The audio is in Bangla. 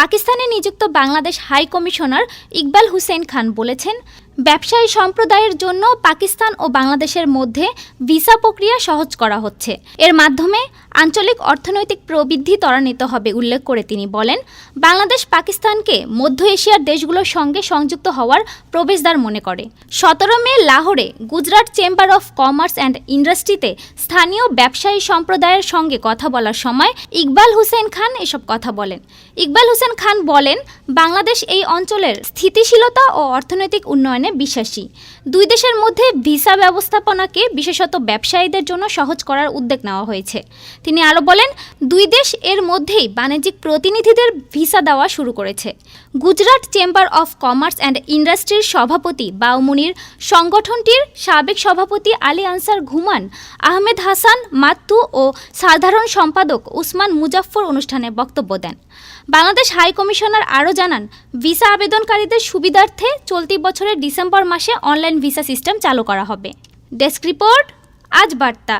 পাকিস্তানে নিযুক্ত বাংলাদেশ হাই কমিশনার ইকবাল হুসেন খান বলেছেন ব্যবসায়ী সম্প্রদায়ের জন্য পাকিস্তান ও বাংলাদেশের মধ্যে ভিসা প্রক্রিয়া সহজ করা হচ্ছে। এর মাধ্যমে আঞ্চলিক অর্থনৈতিক প্রবৃদ্ধি ত্বরান্বিত হবে, উল্লেখ করে তিনি বলেন। বাংলাদেশ পাকিস্তানকে মধ্য এশিয়ার দেশগুলোর সঙ্গে সংযুক্ত হওয়ার প্রবেশদ্বার মনে করে। সতেরো মে লাহোরে Gujrat chamber of commerce and ইন্ডাস্ট্রিতে স্থানীয় ব্যবসায়ী সম্প্রদায়ের সঙ্গে কথা বলার সময় ইকবাল হুসেন খান এসব কথা বলেন। ইকবাল হোসেন খান বলেন, বাংলাদেশ এই অঞ্চলের স্থিতিশীলতা ও অর্থনৈতিক উন্নয়নে বিশ্বাসী। দুই দেশের মধ্যে ভিসা ব্যবস্থাপনাকে বিশেষত ব্যবসায়ীদের জন্য সহজ করার উদ্যোগ নেওয়া হয়েছে। তিনি আরও বলেন, দুই দেশ এর মধ্যেই বাণিজ্যিক প্রতিনিধিদের ভিসা দেওয়া শুরু করেছে। Gujrat chamber of commerce and ইন্ডাস্ট্রির সভাপতি বাউমুনির সংগঠনটির সাবেক সভাপতি আলী আনসার ঘুমান, আহমেদ হাসান মাত্তু ও সাধারণ সম্পাদক উসমান মুজাফফর অনুষ্ঠানে বক্তব্য দেন। বাংলাদেশ হাই কমিশনার আরও জানান, ভিসা আবেদনকারীদের সুবিধার্থে চলতি বছরের ডিসেম্বর মাসে অনলাইন ভিসা সিস্টেম চালু করা হবে। ডেস্ক রিপোর্ট আজ বার্তা।